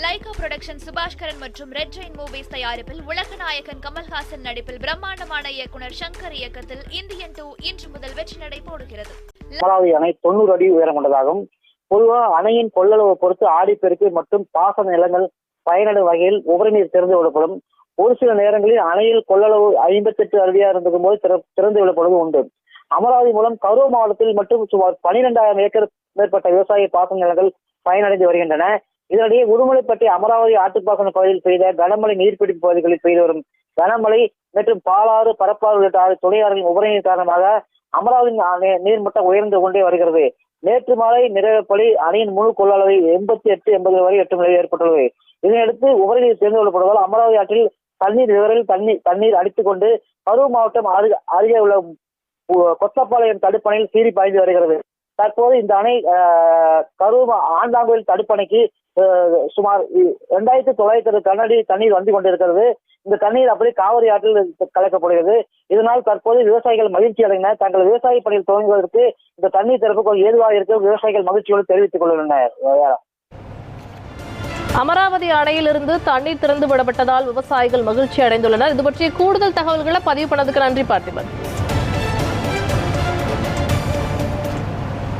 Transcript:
Lyca production Subaskaran மற்றும் red Jain movies தயாரிப்பில் உலகநாயகன் கமல்ஹாசன் நடிப்பில் பிரம்மாண்டமான இயக்குனர் சங்கர் இயக்கத்தில் இந்தியன் டூ இன்று முதல் வெற்றி நடை போடுகிறது. அமராவதி அணை தொண்ணூறு அடி உயரம் கொண்டதாகும். பொதுவாக அணையின் கொள்ளளவு பொறுத்து ஆடிப்பெருக்கு மற்றும் பாசன நிலங்கள் பயனடும் வகையில் உபரி நீர் திறந்து விடப்படும். ஒரு சில நேரங்களில் அணையில் கொள்ளளவு ஐம்பத்தெட்டு அடியா இருந்திருக்கும் போது திறந்து விடப்படுவது உண்டு. அமராவதி மூலம் கரூர் மாவட்டத்தில் மட்டும் சுமார் பனிரெண்டாயிரம் ஏக்கர் மேற்பட்ட விவசாய பாசன நிலங்கள் பயனடைந்து வருகின்றன. இதனிடையே உடுமலைப்பட்டி அமராவதி ஆட்டுப்பாசன பகுதியில் பெய்த கனமழை நீர்பிடிப்பு பகுதிகளில் பெய்து வரும் கனமழை மற்றும் பாலாறு பரப்பாறு உள்ளிட்ட ஆறு துணையாறுகளின் உபரிநீர் காரணமாக அமராவதி நீர்மட்டம் உயர்ந்து கொண்டே வருகிறது. நேற்று மாலை நிறைவேற்படி அணையின் முழு கொள்ளளவை எண்பத்தி எட்டு எண்பது வரை எட்டும் நிலை ஏற்பட்டுள்ளது. இதனையடுத்து உபரிநீர் சேர்ந்து கொள்ளப்படுவதால் அமராவதி ஆற்றில் தண்ணீர் விவரில் தண்ணீர் தண்ணீர் அடித்துக் கொண்டு கரூர் மாவட்டம் அருகே அருகே உள்ள கொத்தப்பாளையம் தடுப்பணையில் சீறி பாய்ந்து வருகிறது. தற்போது இந்த அணை ஆஹ், கரூர் ஆண்டாங்கோயில் தடுப்பணைக்கு சுமார் இரண்டாயிரத்தி தொள்ளாயிரத்தி கனடி தண்ணீர் வந்து கொண்டிருக்கிறது. இந்த தண்ணீர் அப்படியே காவிரி ஆற்றில் கலக்கப்படுகிறது. இதனால் தற்போது விவசாயிகள் மகிழ்ச்சி அடைந்தனர். தங்கள் விவசாய பணியில் துவங்குவதற்கு இந்த தண்ணீர் திறப்பு ஏதுவாக இருக்க. விவசாயிகள் மகிழ்ச்சியோடு தெரிவித்துக் கொள்கின்றனர். அமராவதி அணையிலிருந்து தண்ணீர் திறந்து விடப்பட்டதால் விவசாயிகள் மகிழ்ச்சி அடைந்துள்ளனர். இது பற்றிய கூடுதல் தகவல்களை பதிவு பண்ணதுக்கு நன்றி பார்த்திபன்.